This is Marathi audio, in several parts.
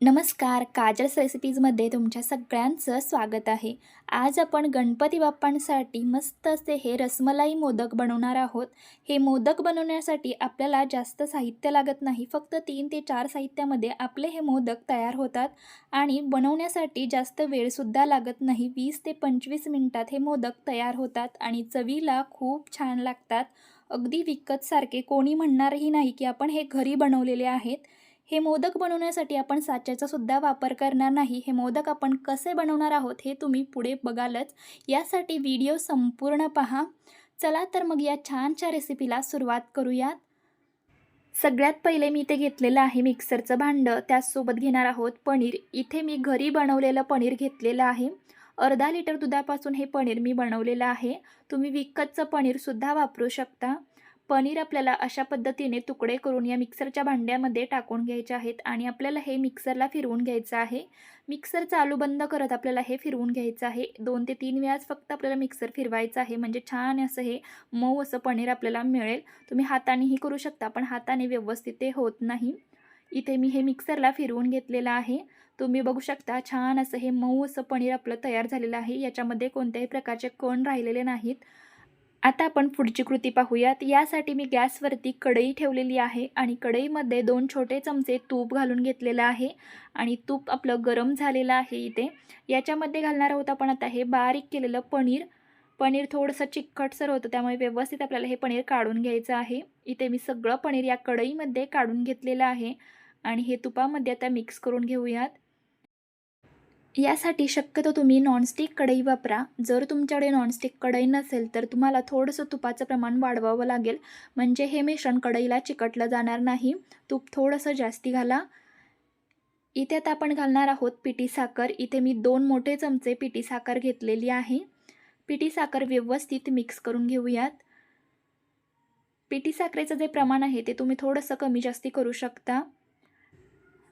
नमस्कार काजल्स रेसिपीजमध्ये तुमच्या सगळ्यांचं स्वागत आहे. आज आपण गणपती बाप्पांसाठी मस्त असे हे रसमलाई मोदक बनवणार आहोत. हे मोदक बनवण्यासाठी आपल्याला जास्त साहित्य लागत नाही फक्त तीन ते चार साहित्यामध्ये आपले हे मोदक तयार होतात आणि बनवण्यासाठी जास्त वेळसुद्धा लागत नाही. वीस ते पंचवीस मिनटात हे मोदक तयार होतात आणि चवीला खूप छान लागतात. अगदी विकतसारखे कोणी म्हणणारही नाही की आपण हे घरी बनवलेले आहेत. हे मोदक बनवण्यासाठी आपण साच्याचा सुद्धा वापर करणार नाही. हे मोदक आपण कसे बनवणार आहोत हे तुम्ही पुढे बघालच. यासाठी व्हिडिओ संपूर्ण पहा. चला तर मग या छानशा रेसिपीला सुरुवात करूयात. सगळ्यात पहिले मी इथे घेतलेलं आहे मिक्सरचं भांडं. त्याचसोबत घेणार आहोत पनीर. इथे मी घरी बनवलेलं पनीर घेतलेलं आहे. अर्धा लिटर दुधापासून हे पनीर मी बनवलेलं आहे. तुम्ही विकतचं पनीरसुद्धा वापरू शकता. पनीर आपल्याला अशा पद्धतीने तुकडे करून या मिक्सरच्या भांड्यामध्ये टाकून घ्यायचे आहेत आणि आपल्याला हे मिक्सरला फिरवून घ्यायचं आहे. मिक्सर चालू बंद करत आपल्याला हे फिरवून घ्यायचं आहे. दोन ते तीन वेळाच फक्त आपल्याला मिक्सर फिरवायचं आहे. म्हणजे छान असं हे मऊ असं पनीर आपल्याला मिळेल. तुम्ही हातानेही करू शकता पण हाताने व्यवस्थित ते होत नाही. इथे मी हे मिक्सरला फिरवून घेतलेलं आहे. तुम्ही बघू शकता छान असं हे मऊ असं पनीर आपलं तयार झालेलं आहे. याच्यामध्ये कोणत्याही प्रकारचे कण राहिलेले नाहीत. आता आपण पुढची कृती पाहूयात. यासाठी मी गॅसवरती कढई ठेवलेली आहे आणि कढईमध्ये दोन छोटे चमचे तूप घालून घेतलेलं आहे आणि तूप आपलं गरम झालेलं आहे इथे. याच्यामध्ये घालणार आहोत आपण आता हे बारीक केलेलं पनीर. पनीर थोडंसं चिकटसर होतं त्यामुळे व्यवस्थित आपल्याला हे पनीर काढून घ्यायचं आहे. इथे मी सगळं पनीर या कढईमध्ये काढून घेतलेलं आहे आणि हे तुपामध्ये आता मिक्स करून घेऊयात. यासाठी शक्यतो तुम्ही नॉनस्टिक कढई वापरा. जर तुमच्याकडे नॉनस्टिक कढई नसेल तर तुम्हाला थोडंसं तुपाचं प्रमाण वाढवावं लागेल. म्हणजे हे मिश्रण कढईला चिकटलं जाणार नाही. तूप थोडंसं जास्ती घाला. इथे आता आपण घालणार आहोत पिटी साखर. इथे मी दोन मोठे चमचे पिटी साखर घेतलेली आहे. पिटी साखर व्यवस्थित मिक्स करून घेऊयात. पिटी साखरेचं जे प्रमाण आहे ते तुम्ही थोडंसं कमी जास्ती करू शकता.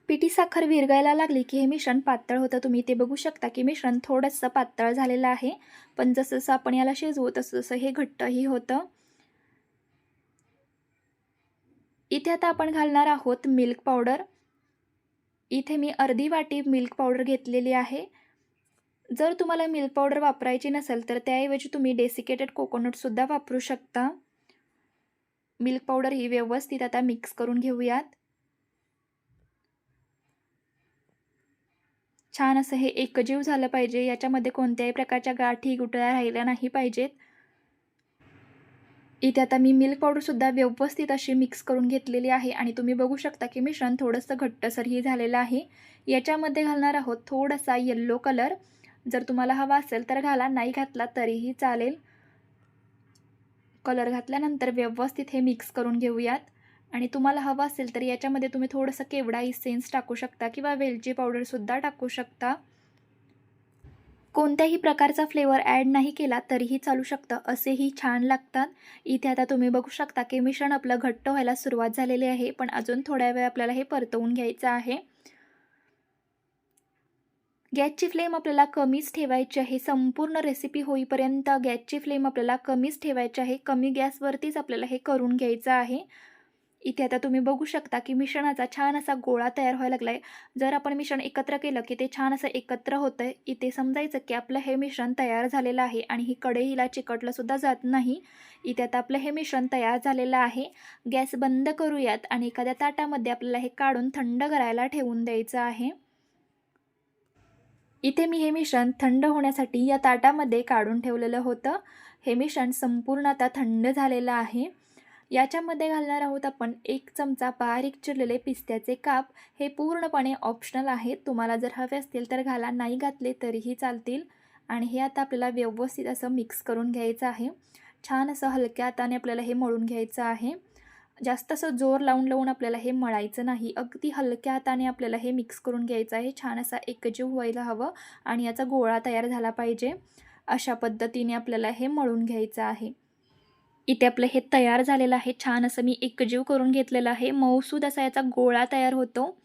पिठी साखर विरगायला लागली की हे मिश्रण पातळ होतं. तुम्ही ते बघू शकता की मिश्रण थोडंसं पातळ झालेलं आहे. पण जसं जसं आपण याला शिजवू तसं जसं हे घट्टही होतं. इथे आता आपण घालणार आहोत मिल्क पावडर. इथे मी अर्धी वाटी मिल्क पावडर घेतलेली आहे. जर तुम्हाला मिल्क पावडर वापरायची नसेल तर त्याऐवजी तुम्ही डेसिकेटेड कोकोनटसुद्धा वापरू शकता. मिल्क पावडर ही व्यवस्थित आता मिक्स करून घेऊयात. छान असं हे एकजीव झालं पाहिजे. याच्यामध्ये कोणत्याही प्रकारच्या गाठी गुटळ्या राहिल्या नाही पाहिजेत. इथे आता मी मिल्क पावडरसुद्धा व्यवस्थित अशी मिक्स करून घेतलेली आहे. आणि तुम्ही बघू शकता की मिश्रण थोडंसं घट्टसरही झालेलं आहे. याच्यामध्ये घालणार आहोत थोडासा येल्लो कलर जर तुम्हाला हवा असेल तर घाला. नाही घातला तरीही चालेल. कलर घातल्यानंतर व्यवस्थित हे मिक्स करून घेऊयात. आणि तुम्हाला हवं असेल तर याच्यामध्ये तुम्ही थोडंसं केवडा इसेन्स टाकू शकता किंवा वेलची पावडरसुद्धा टाकू शकता. कोणत्याही प्रकारचा फ्लेवर ॲड नाही केला तरीही चालू शकतं असेही छान लागतात. इथे आता तुम्ही बघू शकता की मिश्रण आपलं घट्ट व्हायला सुरुवात झालेली आहे पण अजून थोड्या वेळ आपल्याला हे परतवून घ्यायचं आहे. गॅसची फ्लेम आपल्याला कमीच ठेवायची आहे संपूर्ण रेसिपी होईपर्यंत गॅसची फ्लेम आपल्याला कमीच ठेवायची आहे कमी गॅसवरतीच आपल्याला हे करून घ्यायचं आहे. इथे आता तुम्ही बघू शकता की मिश्रणाचा छान असा गोळा तयार व्हायला लागला आहे जर आपण मिश्रण एकत्र केलं की ते छान असं एकत्र होतं आहे इथे समजायचं की आपलं हे मिश्रण तयार झालेलं आहे आणि ही कढईला चिकटलंसुद्धा जात नाही. इथे आता आपलं हे मिश्रण तयार झालेलं आहे. गॅस बंद करूयात आणि एखाद्या ताटामध्ये आपल्याला हे काढून थंड करायला ठेवून द्यायचं आहे. इथे मी हे मिश्रण थंड होण्यासाठी या ताटामध्ये काढून ठेवलेलं होतं. हे मिश्रण संपूर्ण आता थंड झालेलं आहे. याच्यामध्ये घालणार आहोत आपण एक चमचा बारीक चिरलेले पिस्त्याचे काप. हे पूर्णपणे ऑप्शनल आहेत. तुम्हाला जर हवे असतील तर घाला. नाही घातले तरीही चालतील. आणि हे आता आपल्याला व्यवस्थित असं मिक्स करून घ्यायचं आहे. छान असं हलक्या हाताने आपल्याला हे मळून घ्यायचं आहे. जास्त असं जोर लावून लावून आपल्याला हे मळायचं नाही. अगदी हलक्या हाताने आपल्याला हे मिक्स करून घ्यायचं आहे. छान असा एकजीव व्हायला हवं आणि याचा गोळा तयार झाला पाहिजे. अशा पद्धतीने आपल्याला हे मळून घ्यायचं आहे. इथे आपलं हे तयार झालेलं आहे. छान असं मी एकजीव करून घेतलेलं आहे. मऊसूद असा याचा गोळा तयार होतो.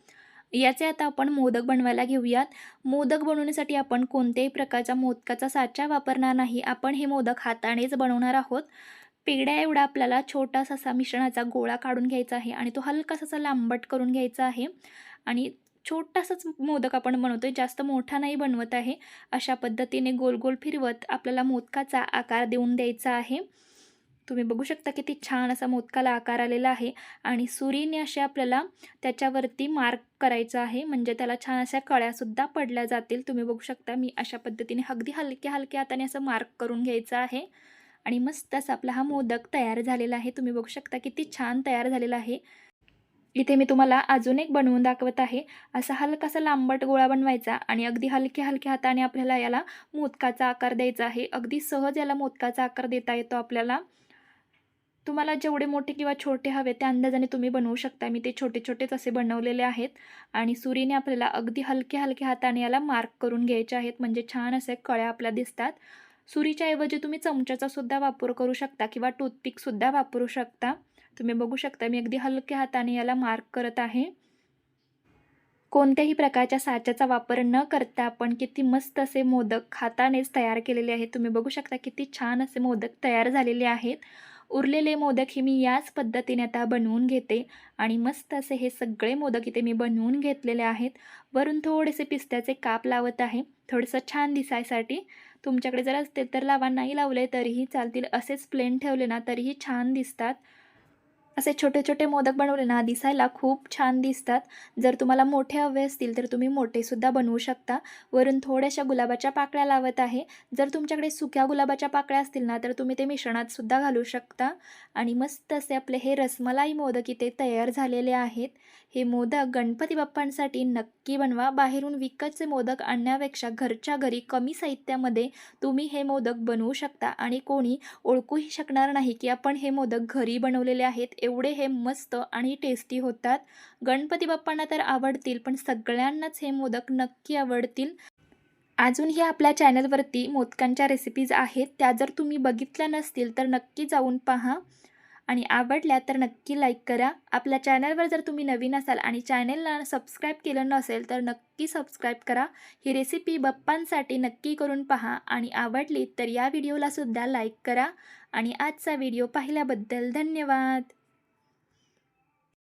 याचे आता आपण मोदक बनवायला घेऊयात. मोदक बनवण्यासाठी आपण कोणत्याही प्रकारचा मोदकाचा साचा वापरणार नाही. आपण हे मोदक हातानेच बनवणार आहोत. पेड्या एवढा आपल्याला छोटासा असा मिश्रणाचा गोळा काढून घ्यायचा आहे आणि तो हलकासा असा लांबट करून घ्यायचा आहे. आणि छोटासाच मोदक आपण बनवतो आहे जास्त मोठा नाही बनवत आहे. अशा पद्धतीने गोल गोल फिरवत आपल्याला मोदकाचा आकार देऊन द्यायचा आहे. तुम्ही बघू शकता किती छान असा मोदकाला आकार आलेला आहे आणि सुरीने असे आपल्याला त्याच्यावरती मार्क करायचं आहे. म्हणजे त्याला छान अशा कळ्यासुद्धा पडल्या जातील. तुम्ही बघू शकता मी अशा पद्धतीने अगदी हलक्या हलक्या हाताने असं मार्क करून घ्यायचं आहे. आणि मस्त असा आपला हा मोदक तयार झालेला आहे. तुम्ही बघू शकता किती छान तयार झालेला आहे. इथे मी तुम्हाला अजून एक बनवून दाखवत आहे. असा हलकासा लांबट गोळा बनवायचा आणि अगदी हलक्या हलक्या हाताने आपल्याला याला मोदकाचा आकार द्यायचा आहे. अगदी सहज याला मोदकाचा आकार देता येतो आपल्याला. तुम्हाला जेवढे मोठे किंवा छोटे हवे त्या अंदाजाने तुम्ही बनवू शकता मी ते छोटे छोटेच असे बनवलेले आहेत. आणि सुरीने आपल्याला अगदी हलक्या हलक्या हाताने याला मार्क करून घ्यायचे आहेत. म्हणजे छान असे कळ्या आपल्या दिसतात. सुरीच्या ऐवजी तुम्ही चमच्याचा सुद्धा वापर करू शकता किंवा टूथपिकसुद्धा वापरू शकता. तुम्ही बघू शकता मी अगदी हलक्या हाताने याला मार्क करत आहे. कोणत्याही प्रकारच्या साच्याचा वापर न करता आपण किती मस्त असे मोदक हातानेच तयार केलेले आहेत. तुम्ही बघू शकता किती छान असे मोदक तयार झालेले आहेत. उरलेले मोदक हे मी याच पद्धतीने आता बनवून घेते आणि मस्त असे हे सगळे मोदक इथे मी बनवून घेतलेले आहेत. वरून थोडेसे पिस्त्याचे काप लावत आहे. थोडंसं छान दिसायसाठी. तुमच्याकडे जर असतील तर लावा नाही लावले तरीही चालतील. असेच प्लेन ठेवले ना तरीही छान दिसतात. असे छोटे छोटे मोदक बनवले ना दिसायला खूप छान दिसतात. जर तुम्हाला मोठे हवे असतील तर तुम्ही मोठेसुद्धा बनवू शकता. वरून थोड्याशा गुलाबाच्या पाकळ्या लावत आहे. जर तुमच्याकडे सुक्या गुलाबाच्या पाकळ्या असतील ना तर तुम्ही ते मिश्रणातसुद्धा घालू शकता. आणि मस्त असे आपले हे रसमलाई मोदक इथे तयार झालेले आहेत. हे मोदक गणपती बाप्पांसाठी नक्की बनवा. बाहेरून विकतचे मोदक आणण्यापेक्षा घरच्या घरी कमी साहित्यामध्ये तुम्ही हे मोदक बनवू शकता आणि कोणी ओळखूही शकणार नाही की आपण हे मोदक घरी बनवलेले आहेत. एवढे हे मस्त आणि टेस्टी होतात. गणपती बाप्पांना तर आवडतील पण सगळ्यांनाच हे मोदक नक्की आवडतील. अजूनही आपल्या चॅनलवरती मोदकांच्या रेसिपीज आहेत. त्या जर तुम्ही बघितल्या नसतील तर नक्की जाऊन पहा. आणि आवडल्या तर नक्की लाईक करा. आपल्या चॅनलवर जर तुम्ही नवीन असाल आणि चॅनलला सबस्क्राईब केलं नसेल तर नक्की सबस्क्राईब करा. ही रेसिपी बप्पांसाठी नक्की करून पहा आणि आवडली तर या व्हिडिओलासुद्धा लाईक करा. आणि आजचा व्हिडिओ पाहिल्याबद्दल धन्यवाद.